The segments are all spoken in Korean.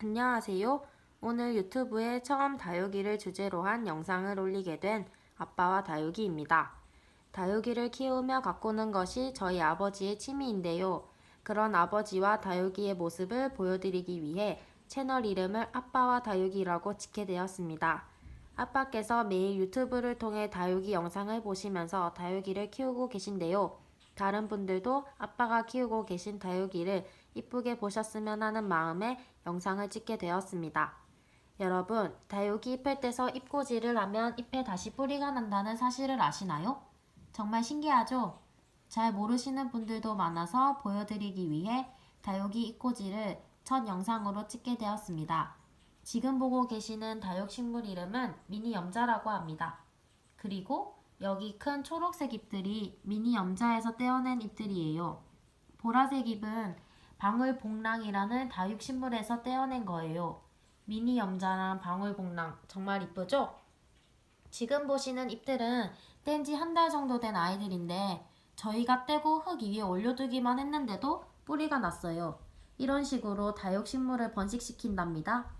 안녕하세요. 오늘 유튜브에 처음 다육이를 주제로 한 영상을 올리게 된 아빠와 다육이입니다. 다육이를 키우며 가꾸는 것이 저희 아버지의 취미인데요. 그런 아버지와 다육이의 모습을 보여드리기 위해 채널 이름을 아빠와 다육이라고 짓게 되었습니다. 아빠께서 매일 유튜브를 통해 다육이 영상을 보시면서 다육이를 키우고 계신데요. 다른 분들도 아빠가 키우고 계신 다육이를 이쁘게 보셨으면 하는 마음에 영상을 찍게 되었습니다. 여러분, 다육이 잎을 떼서 잎꽂이를 하면 잎에 다시 뿌리가 난다는 사실을 아시나요? 정말 신기하죠? 잘 모르시는 분들도 많아서 보여드리기 위해 다육이 잎꽂이를 첫 영상으로 찍게 되었습니다. 지금 보고 계시는 다육식물 이름은 미니 염자라고 합니다. 그리고 여기 큰 초록색 잎들이 미니 염자에서 떼어낸 잎들이에요. 보라색 잎은 방울복랑이라는 다육식물에서 떼어낸 거예요. 미니 염자랑 방울복랑 정말 이쁘죠? 지금 보시는 잎들은 뗀 지 한 달 정도 된 아이들인데 저희가 떼고 흙 위에 올려두기만 했는데도 뿌리가 났어요. 이런 식으로 다육식물을 번식시킨답니다.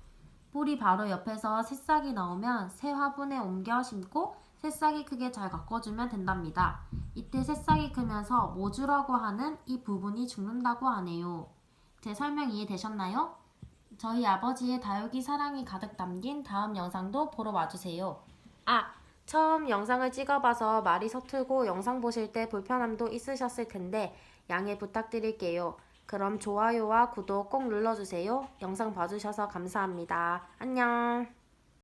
뿌리 바로 옆에서 새싹이 나오면 새 화분에 옮겨 심고 새싹이 크게 잘 가꿔주면 된답니다. 이때 새싹이 크면서 모주라고 하는 이 부분이 죽는다고 하네요. 제 설명 이해되셨나요? 저희 아버지의 다육이 사랑이 가득 담긴 다음 영상도 보러 와주세요. 아, 처음 영상을 찍어봐서 말이 서툴고 영상 보실 때 불편함도 있으셨을 텐데 양해 부탁드릴게요. 그럼 좋아요와 구독 꼭 눌러주세요. 영상 봐주셔서 감사합니다. 안녕.